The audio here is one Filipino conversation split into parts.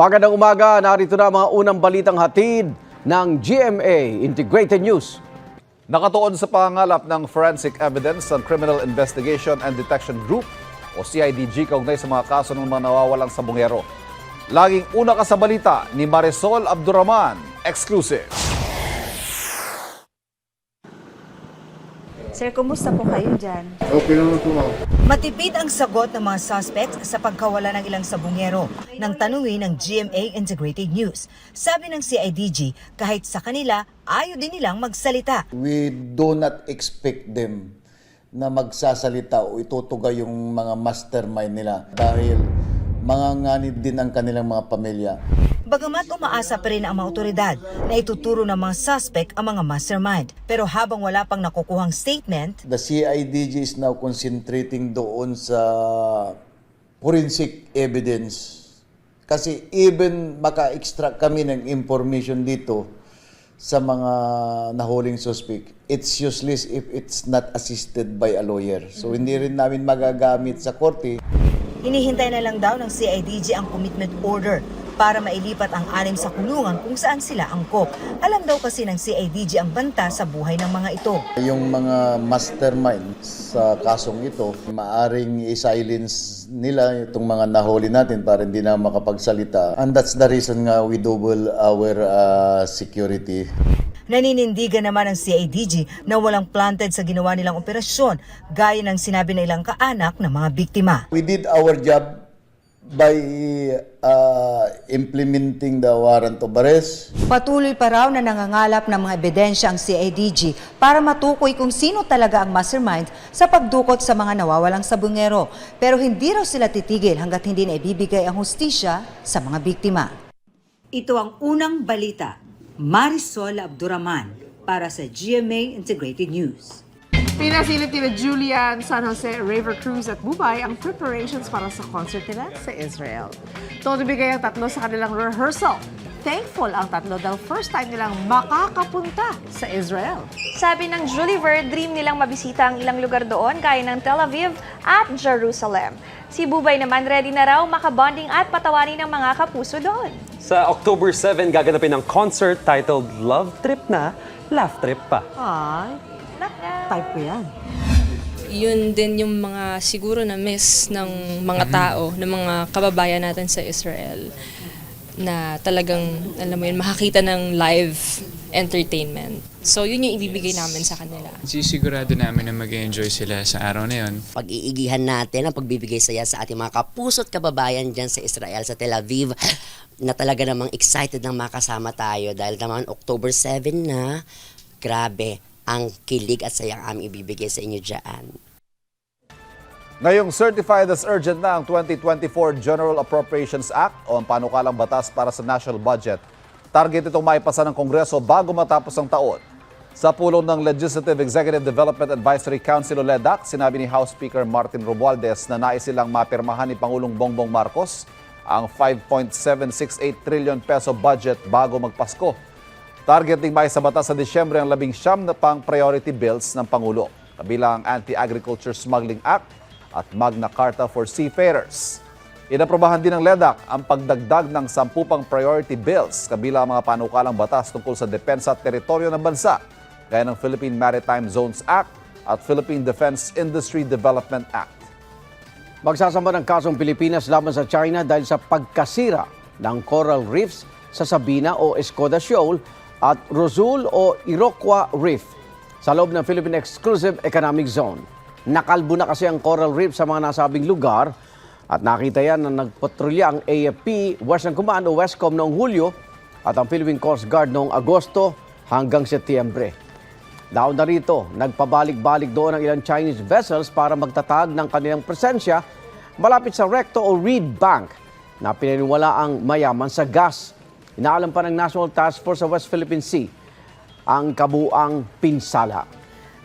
Magandang umaga, narito na mga unang balitang hatid ng GMA Integrated News. Nakatuon sa pangalap ng Forensic Evidence ng Criminal Investigation and Detection Group o CIDG kaugnay sa mga kaso ng mga nawawalang sabongero. Laging una ka sa balita ni Marisol Abdurrahman, exclusive. Sir, kumusta po kayo dyan? Okay lang po ma'am. Matipid ang sagot ng mga suspects sa pagkawala ng ilang sabungero nang tanungin ng GMA Integrated News. Sabi ng CIDG, kahit sa kanila, ayaw din nilang magsalita. We do not expect them na magsasalita o itutuga yung mga mastermind nila dahil mga nganib din ang kanilang mga pamilya. Bagamat umaasa pa rin ang mga otoridad na ituturo ng mga suspect ang mga mastermind. Pero habang wala pang nakukuhang statement, The CIDG is now concentrating doon sa forensic evidence. Kasi even maka-extract kami ng information dito sa mga nahuling suspect, it's useless if it's not assisted by a lawyer. So hindi rin namin magagamit sa korte hinihintay na lang daw ng CIDG ang commitment order para mailipat ang anim sa kulungan kung saan sila angkop. Alam daw kasi ng CIDG ang banta sa buhay ng mga ito. Yung mga mastermind sa kasong ito, maaring i-silence nila itong mga nahuli natin para hindi na makapagsalita. And that's the reason nga we double our uh, security. Naninindigan naman ng CIDG na walang planted sa ginawa nilang operasyon gaya ng sinabi ng ilang kaanak ng mga biktima. We did our job by uh, implementing the warrant of arrest. Patuloy pa raw na nangangalap ng mga ebidensya ang CIDG para matukoy kung sino talaga ang mastermind sa pagdukot sa mga nawawalang sabungero. Pero hindi raw sila titigil hanggat hindi na ibibigay ang hustisya sa mga biktima. Ito ang unang balita. Marisol Abduraman para sa GMA Integrated News. Pinasilip nila Julian, San Jose, River Cruise at Mumbai ang preparations para sa concert nila sa Israel. Todo bigay ang tatlo sa kanilang rehearsal. Thankful ang tatlo dahil first time nilang makakapunta sa Israel. Sabi ng Julie Ver, dream nilang mabisita ang ilang lugar doon gaya ng Tel Aviv at Jerusalem. Si Bubay naman ready na raw makabonding at patawarin ng mga kapuso doon. Sa October 7, gaganapin ang concert titled Love Trip na, Laugh Trip pa. Ay, type ko yan. yun din yung mga siguro na miss ng mga tao, ng mga kababayan natin sa Israel na talagang, alam mo yun, makakita ng live entertainment. So, yun yung ibibigay namin sa kanila. Sisigurado namin na mag-enjoy sila sa araw na yun. pag-iigihan natin ang pagbibigay saya sa ating mga kapuso't kababayan dyan sa Israel, sa Tel Aviv, na talaga namang excited nang makasama tayo dahil naman October 7 na, grabe, ang kilig at sayang aming ibibigay sa inyo dyan. Ngayong certified as urgent na ang 2024 General Appropriations Act o ang panukalang batas para sa national budget. Target itong maipasa ng Kongreso bago matapos ang taon. Sa pulong ng Legislative Executive Development Advisory Council o LEDAC, sinabi ni House Speaker Martin Romualdez na nais silang mapirmahan ni Pangulong Bongbong Marcos ang 5.768 trillion peso budget bago magpasko. Target may sa batas sa Disyembre ang labing siyam na pang priority bills ng Pangulo, kabilang ang Anti-Agriculture Smuggling Act at Magna Carta for Seafarers. Inaprobahan din ng LEDAC ang pagdagdag ng sampu pang priority bills kabilang ang mga panukalang batas tungkol sa depensa at teritoryo ng bansa, gaya ng Philippine Maritime Zones Act at Philippine Defense Industry Development Act. Magsasamba ng kasong Pilipinas laban sa China dahil sa pagkasira ng coral reefs sa Sabina o Escoda Shoal at Rosul o Iroquois Reef sa loob ng Philippine Exclusive Economic Zone. Nakalbo na kasi ang coral reef sa mga nasabing lugar at nakita yan na nagpatrolya ang AFP Western Command o Westcom noong Hulyo at ang Philippine Coast Guard noong Agosto hanggang Setyembre. Daon na rito, nagpabalik-balik doon ang ilang Chinese vessels para magtatag ng kanilang presensya malapit sa Recto o Reed Bank na pinaniwala ang mayaman sa gas. Inaalam pa ng National Task Force sa West Philippine Sea ang kabuang pinsala.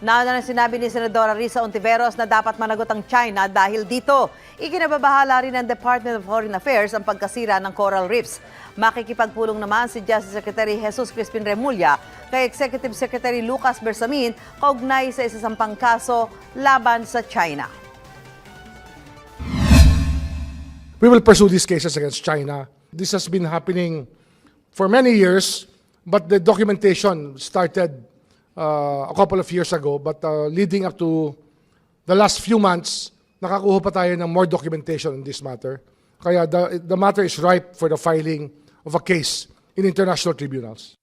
Nauna na sinabi ni Senadora Risa Ontiveros na dapat managot ang China dahil dito. Ikinababahala rin ng Department of Foreign Affairs ang pagkasira ng coral reefs. Makikipagpulong naman si Justice Secretary Jesus Crispin Remulla kay Executive Secretary Lucas Bersamin kaugnay sa isasampang kaso laban sa China. We will pursue these cases against China This has been happening for many years, but the documentation started uh, a couple of years ago. But uh, leading up to the last few months, nakakuha pa tayo ng more documentation on this matter. Kaya the, the matter is ripe for the filing of a case in international tribunals.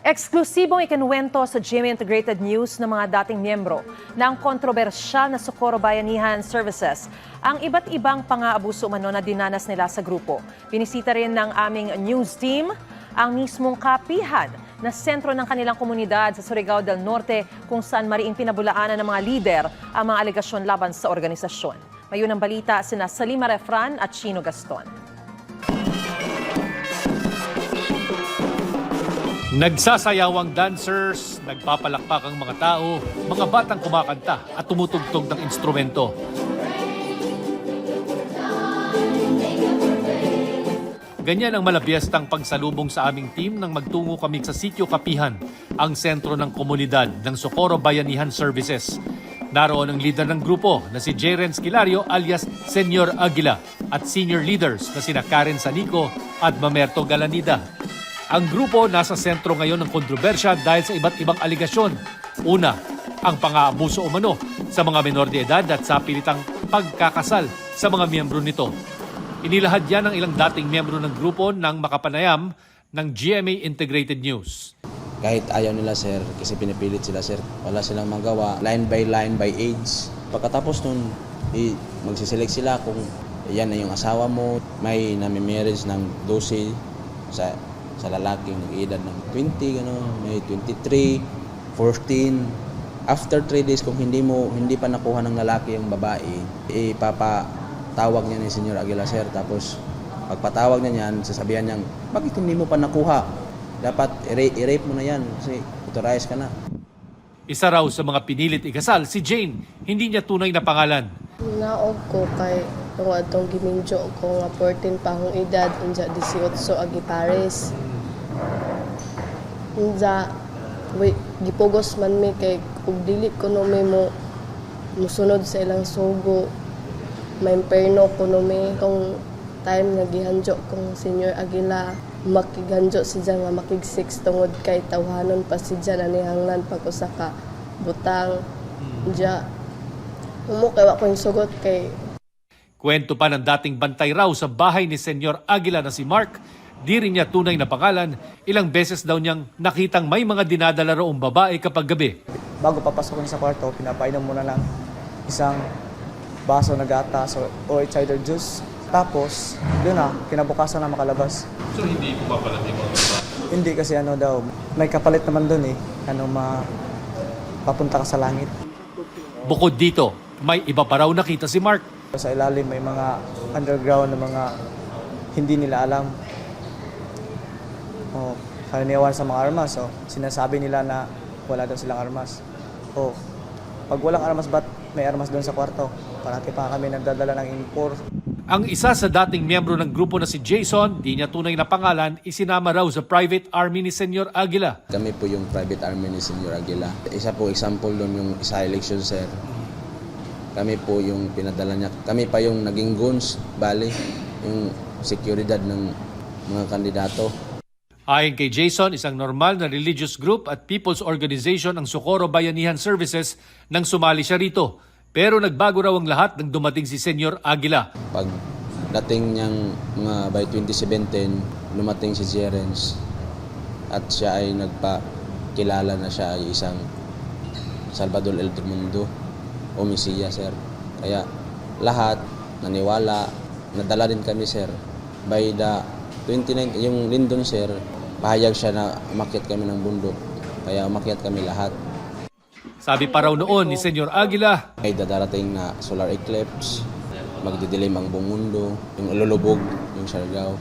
Eksklusibong ikinuwento sa GMA Integrated News ng mga dating miyembro ng kontrobersyal na Socorro Bayanihan Services ang iba't ibang pang-aabuso umano na dinanas nila sa grupo. Binisita rin ng aming news team ang mismong kapihan na sentro ng kanilang komunidad sa Surigao del Norte kung saan mariing pinabulaanan ng mga lider ang mga alegasyon laban sa organisasyon. Mayon ang balita sina Salima Refran at Chino Gaston. Nagsasayawang dancers, nagpapalakpak ang mga tao, mga batang kumakanta at tumutugtog ng instrumento. Ganyan ang malabiestang pagsalubong sa aming team nang magtungo kami sa Sitio Kapihan, ang sentro ng komunidad ng Socorro Bayanihan Services. Naroon ang leader ng grupo na si Jeren Skilario alias Senyor Aguila at senior leaders na sina Karen Sanico at Mamerto Galanida. Ang grupo nasa sentro ngayon ng kontrobersya dahil sa iba't ibang aligasyon. Una, ang pang-aabuso umano sa mga menor de edad at sa pilitang pagkakasal sa mga miyembro nito. Inilahad yan ng ilang dating miyembro ng grupo ng makapanayam ng GMA Integrated News. Kahit ayaw nila sir, kasi pinipilit sila sir, wala silang magawa. Line by line by age. Pagkatapos nun, i- magsiselect sila kung yan na yung asawa mo, may nami-marriage ng 12 sa sa lalaking nag-edad ng 20, gano'n, may 23, 14. After 3 days, kung hindi mo hindi pa nakuha ng lalaki yung babae, ipapatawag niya ni Senyor Aguila sir. Tapos pagpatawag niya niyan, sasabihan niyang, bakit hindi mo pa nakuha? Dapat i-rape mo na yan kasi authorize ka na. Isa raw sa mga pinilit ikasal si Jane, hindi niya tunay na pangalan. Naog ko kay kung atong giminjo ko nga 14 pa akong edad unja 18 agi Paris. Unja wait, gipugos man mi kay ug dili ko no mo musunod sa ilang sugo. May imperno ko no mi tong time nga gihanjo kong Senior Aguila makiganjo si nga makig six tungod kay tawhanon pa si Jan anihanglan pag usa ka butang. Unja Umo kay wa ko yung sugot kay Kwento pa ng dating bantay raw sa bahay ni Senyor Aguila na si Mark, di rin niya tunay na pangalan, ilang beses daw niyang nakitang may mga dinadala roong babae kapag gabi. bago papasok sa kwarto, pinapainom muna ng isang baso na gatas o, o cider juice. Tapos, doon na, kinabukasan na makalabas. So hindi pumapalag yung mga babae? Hindi kasi ano daw, may kapalit naman doon eh. Ano, ma, papunta ka sa langit. Bukod dito, may iba pa raw nakita si Mark. Sa ilalim may mga underground na mga hindi nila alam. O, karaniwan sa mga armas. O, sinasabi nila na wala daw silang armas. O, pag walang armas, ba't may armas doon sa kwarto? Parati pa kami nagdadala ng impor. Ang isa sa dating miyembro ng grupo na si Jason, di niya tunay na pangalan, isinama raw sa private army ni Senyor Aguila. Kami po yung private army ni Senyor Aguila. Isa po example doon yung isa election sir. Kami po yung pinadala niya. Kami pa yung naging goons, bali, yung seguridad ng mga kandidato. Ayon kay Jason, isang normal na religious group at people's organization ang Socorro Bayanihan Services nang sumali siya rito. Pero nagbago raw ang lahat nang dumating si Senyor Aguila. Pag dating niyang mga by 2017, lumating si Jerens at siya ay nagpakilala na siya ay isang Salvador El Mundo o Mesiya, sir. Kaya lahat naniwala, nadala rin kami, sir. By the 29, yung Lindon, sir, pahayag siya na umakyat kami ng bundok. Kaya umakyat kami lahat. Sabi pa raw noon ni Senyor Aguila, May dadarating na solar eclipse, magdidilim ang buong mundo, yung lulubog, yung Siargao.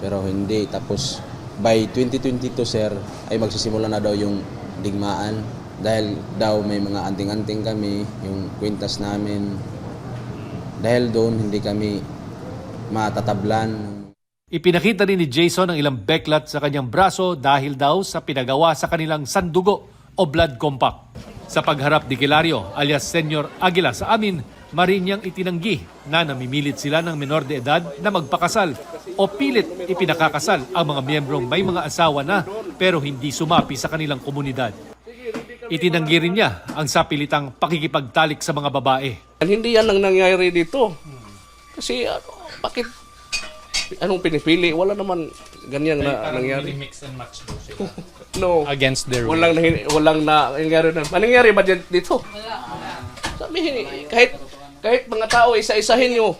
Pero hindi, tapos by 2022 sir, ay magsisimula na daw yung digmaan. Dahil daw may mga anting-anting kami, yung kwintas namin. Dahil doon hindi kami matatablan. Ipinakita rin ni Jason ang ilang beklat sa kanyang braso dahil daw sa pinagawa sa kanilang sandugo o blood compact. Sa pagharap ni Kilario alias Senyor Aguila sa amin, Marinyang itinanggi na namimilit sila ng menor de edad na magpakasal o pilit ipinakakasal ang mga miyembrong may mga asawa na pero hindi sumapi sa kanilang komunidad. Itinanggi rin niya ang sapilitang pakikipagtalik sa mga babae. Hindi yan ang nangyayari dito. Kasi ano, bakit anong pinipili? Wala naman ganyan na nangyari. mix and match No. Against their will. Walang na, walang na nangyari na. Anong nangyari ba dyan dito? Sabihin, kahit kahit mga tao isa-isahin nyo.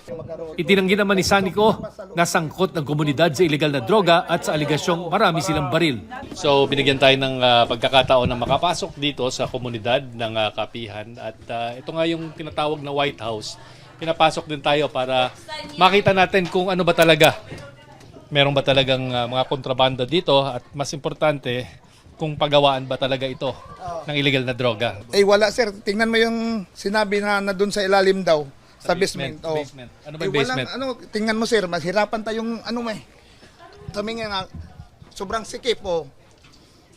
Itinanggi naman ni Sanico na sangkot ng komunidad sa ilegal na droga at sa aligasyong marami silang baril. So binigyan tayo ng ah, pagkakataon na makapasok dito sa komunidad ng ah, kapihan at ah, ito nga yung tinatawag na White House. Pinapasok din tayo para makita natin kung ano ba talaga. Meron ba talagang ah, mga kontrabanda dito at mas importante kung pagawaan ba talaga ito ng illegal na droga. Eh wala sir, tingnan mo yung sinabi na na doon sa ilalim daw sa, basement. Oh. basement. Ano ba Eh, yung walang- basement? ano, tingnan mo sir, mahirapan tayong ano may. Kami nga nga, sobrang sikip oh.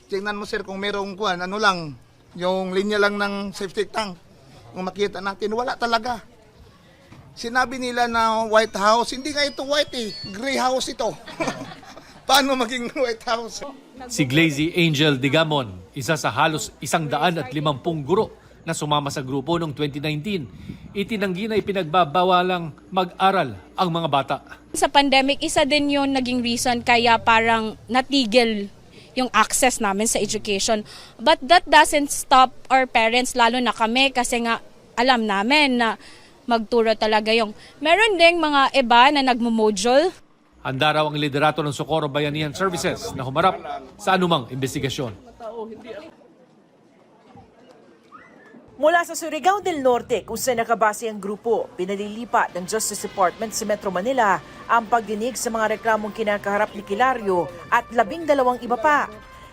Tingnan mo sir kung merong kuan, ano lang, yung linya lang ng safety tank. Kung makita natin, wala talaga. Sinabi nila na White House, hindi nga ito white eh, gray house ito. Paano maging White House? Si Glazy Angel Digamon, isa sa halos isang daan at limampung guro na sumama sa grupo noong 2019, itinanggi na ipinagbabawalang mag-aral ang mga bata. Sa pandemic, isa din yung naging reason kaya parang natigil yung access namin sa education. But that doesn't stop our parents, lalo na kami, kasi nga alam namin na magturo talaga yung... Meron ding mga iba na nagmo-module Handa raw ang liderato ng Socorro Bayanihan Services na humarap sa anumang investigasyon. Mula sa Surigao del Norte, kung saan nakabase ang grupo, pinalilipat ng Justice Department sa Metro Manila ang pagdinig sa mga reklamong kinakaharap ni Kilario at labing dalawang iba pa.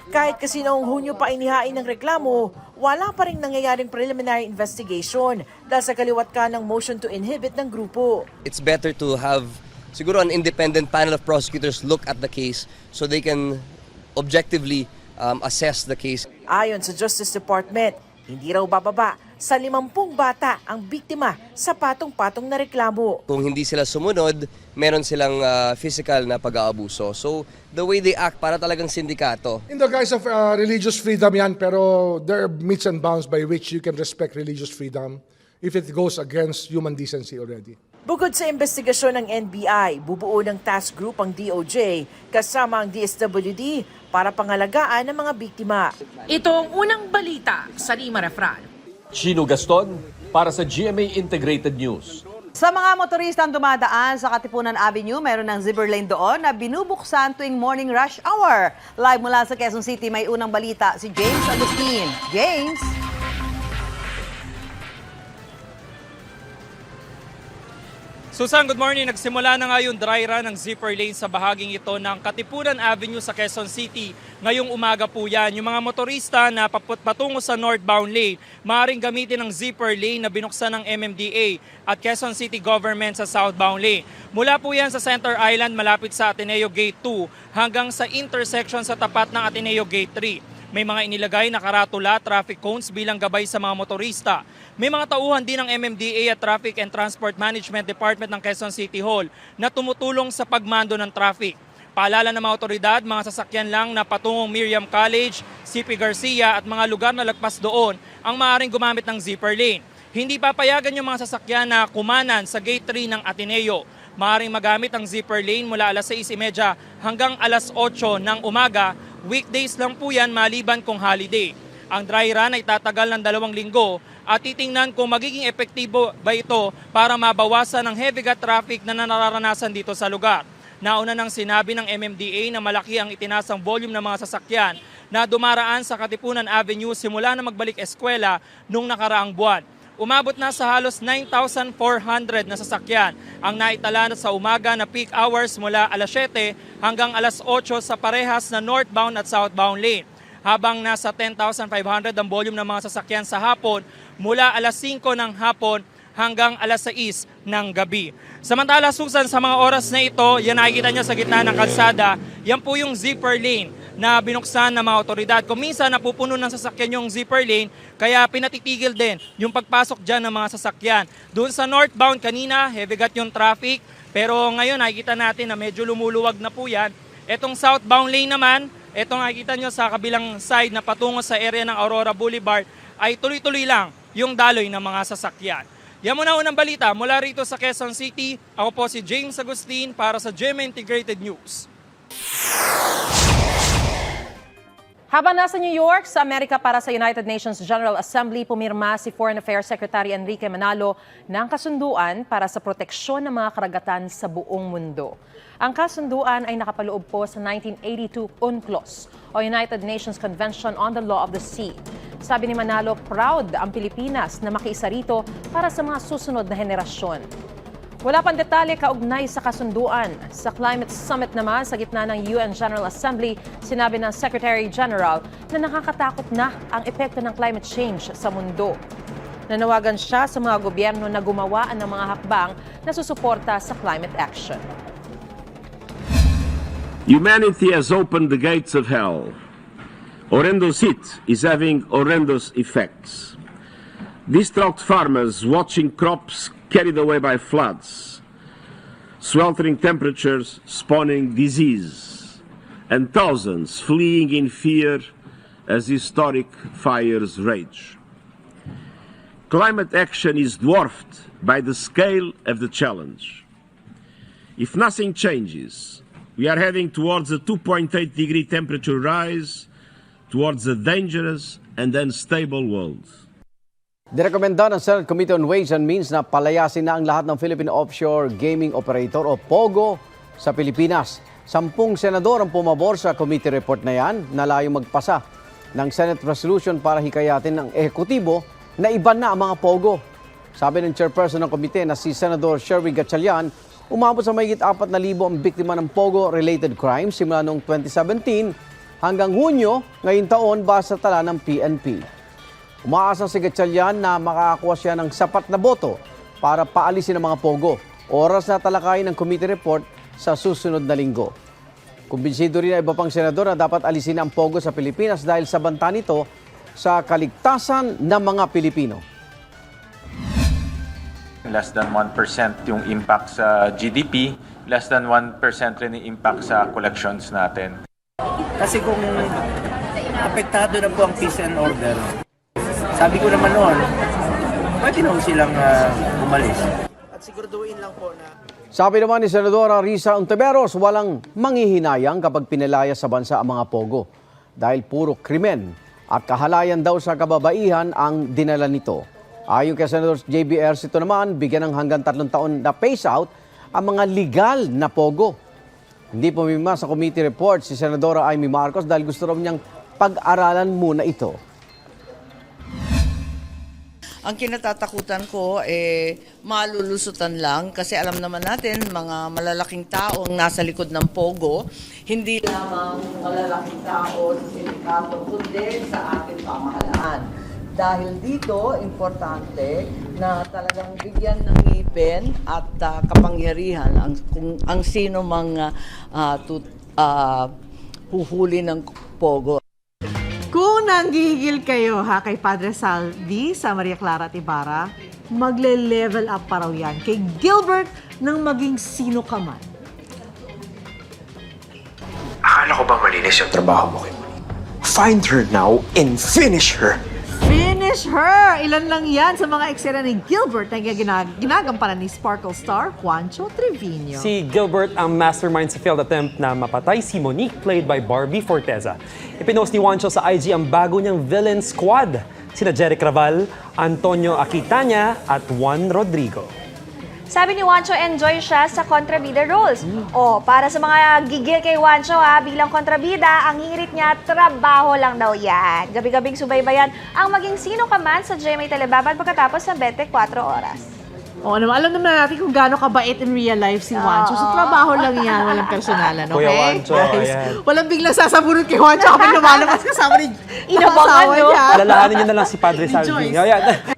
Kahit kasi noong Hunyo pa inihain ng reklamo, wala pa rin nangyayaring preliminary investigation dahil sa kaliwat ka ng motion to inhibit ng grupo. it's better to have siguro an independent panel of prosecutors look at the case so they can objectively um, assess the case. Ayon sa Justice Department, hindi raw bababa sa limampung bata ang biktima sa patong-patong na reklamo. Kung hindi sila sumunod, meron silang uh, physical na pag-aabuso. So the way they act para talagang sindikato. In the guise of uh, religious freedom yan, pero there are meets and bounds by which you can respect religious freedom if it goes against human decency already. Bukod sa investigasyon ng NBI, bubuo ng task group ang DOJ kasama ang DSWD para pangalagaan ng mga biktima. Ito ang unang balita sa Lima Refran. Chino Gaston para sa GMA Integrated News. Sa mga motoristang dumadaan sa Katipunan Avenue, meron ng zipper lane doon na binubuksan tuwing morning rush hour. Live mula sa Quezon City, may unang balita si James Agustin. James? Susan, good morning. Nagsimula na nga yung dry run ng zipper lane sa bahaging ito ng Katipunan Avenue sa Quezon City. Ngayong umaga po yan. Yung mga motorista na patungo sa northbound lane, maaaring gamitin ang zipper lane na binuksan ng MMDA at Quezon City Government sa southbound lane. Mula po yan sa Center Island malapit sa Ateneo Gate 2 hanggang sa intersection sa tapat ng Ateneo Gate 3. May mga inilagay na karatula, traffic cones bilang gabay sa mga motorista. May mga tauhan din ng MMDA at Traffic and Transport Management Department ng Quezon City Hall na tumutulong sa pagmando ng traffic. Paalala ng mga otoridad, mga sasakyan lang na patungong Miriam College, CP Garcia at mga lugar na lagpas doon ang maaaring gumamit ng zipper lane. Hindi papayagan yung mga sasakyan na kumanan sa Gate 3 ng Ateneo. Maaaring magamit ang zipper lane mula alas 6.30 hanggang alas 8 ng umaga. Weekdays lang po yan maliban kung holiday. Ang dry run ay tatagal ng dalawang linggo at titingnan kung magiging epektibo ba ito para mabawasan ang heavy gut traffic na nararanasan dito sa lugar. Nauna nang sinabi ng MMDA na malaki ang itinasang volume ng mga sasakyan na dumaraan sa Katipunan Avenue simula na magbalik eskwela nung nakaraang buwan. Umabot na sa halos 9,400 na sasakyan ang naitala na sa umaga na peak hours mula alas 7 hanggang alas 8 sa parehas na northbound at southbound lane. Habang nasa 10,500 ang volume ng mga sasakyan sa hapon mula alas 5 ng hapon hanggang alas 6 ng gabi. Samantala, Susan, sa mga oras na ito, yan nakikita nyo sa gitna ng kalsada, yan po yung zipper lane na binuksan ng mga otoridad. Kung minsan napupuno ng sasakyan yung zipper lane, kaya pinatitigil din yung pagpasok dyan ng mga sasakyan. Doon sa northbound kanina, heavy got yung traffic, pero ngayon nakikita natin na medyo lumuluwag na po yan. Etong southbound lane naman, etong nakikita nyo sa kabilang side na patungo sa area ng Aurora Boulevard, ay tuloy-tuloy lang yung daloy ng mga sasakyan. Yan muna unang balita mula rito sa Quezon City. Ako po si James Agustin para sa GMA Integrated News. Habang nasa New York, sa Amerika para sa United Nations General Assembly, pumirma si Foreign Affairs Secretary Enrique Manalo ng kasunduan para sa proteksyon ng mga karagatan sa buong mundo. Ang kasunduan ay nakapaloob po sa 1982 UNCLOS o United Nations Convention on the Law of the Sea. Sabi ni Manalo, proud ang Pilipinas na makiisa rito para sa mga susunod na henerasyon. Wala pang detalye kaugnay sa kasunduan. Sa Climate Summit naman sa gitna ng UN General Assembly, sinabi ng Secretary General na nakakatakot na ang epekto ng climate change sa mundo. Nanawagan siya sa mga gobyerno na gumawa ng mga hakbang na susuporta sa climate action. Humanity has opened the gates of hell. Horrendous heat is having horrendous effects. Distraught farmers watching crops carried away by floods, sweltering temperatures spawning disease, and thousands fleeing in fear as historic fires rage. Climate action is dwarfed by the scale of the challenge. If nothing changes, we are heading towards a 2.8 degree temperature rise, towards a dangerous and unstable world. Direkomenda ng Senate Committee on Ways and Means na palayasin na ang lahat ng Philippine Offshore Gaming Operator o POGO sa Pilipinas. Sampung senador ang pumabor sa committee report na yan na layong magpasa ng Senate resolution para hikayatin ng ehekutibo na iban na ang mga POGO. Sabi ng chairperson ng komite na si Senador Sherwin Gatchalian, umabot sa mayigit 4,000 ang biktima ng POGO-related crimes simula noong 2017 hanggang Hunyo ngayon taon base sa tala ng PNP. Umaasa si Gatchalian na makakakuha siya ng sapat na boto para paalisin ang mga pogo. Oras na talakayin ng committee report sa susunod na linggo. Kumbinsido rin ang iba pang senador na dapat alisin ang pogo sa Pilipinas dahil sa banta nito sa kaligtasan ng mga Pilipino. Less than 1% yung impact sa GDP, less than 1% rin yung impact sa collections natin. Kasi kung apektado na po ang peace and order, sabi ko naman noon, pwede na po silang ah, umalis. At siguraduhin lang po na Sabi naman ni Senadora Risa Ontiveros, walang manghihinayang kapag pinalaya sa bansa ang mga pogo dahil puro krimen at kahalayan daw sa kababaihan ang dinala nito. Ayon kay Senador JB Ercito naman, bigyan ng hanggang tatlong taon na phase out ang mga legal na pogo. Hindi pumima sa committee report si Senadora Amy Marcos dahil gusto raw niyang pag-aralan muna ito. Ang kinatatakutan ko, eh, malulusutan lang kasi alam naman natin, mga malalaking tao ang nasa likod ng Pogo, hindi lamang malalaking tao sa sindikato, kundi sa ating pamahalaan. Dahil dito, importante na talagang bigyan ng ngipin at ah, kapangyarihan ang, kung, ang sino mga uh, ah, huhuli ng Pogo. Kung nanggigil kayo ha kay Padre Salvi sa Maria Clara at Ibarra, magle-level up pa raw yan kay Gilbert ng maging sino ka man. Akala ko ba malinis yung trabaho mo kay Monique? Find her now and finish her. Finish her! Ilan lang yan sa mga eksena ni Gilbert na ginag ginagampanan ni Sparkle Star Juancho Trevino. Si Gilbert ang mastermind sa failed attempt na mapatay si Monique played by Barbie Forteza. Ipinost ni Juancho sa IG ang bago niyang villain squad, sina Jeric Raval, Antonio Aquitania at Juan Rodrigo. Sabi ni Wancho, enjoy siya sa kontrabida roles. O, para sa mga gigil kay Wancho ha, bilang kontrabida, ang hirit niya, trabaho lang daw yan. Gabi-gabing subaybayan ang maging sino ka man sa GMA Telebabad pagkatapos ng 24 oras. Oo naman, alam naman natin kung gaano kabait in real life si Juancho. So, trabaho lang yan, walang personalan, okay? Kuya Juancho, Guys, ayan. Walang biglang sasabunod kay Juancho kapag lumalabas kasama ni Inabangan, no? niya. Alalahanin niyo na lang si Padre Ni Salvi. Joyce. Ayan.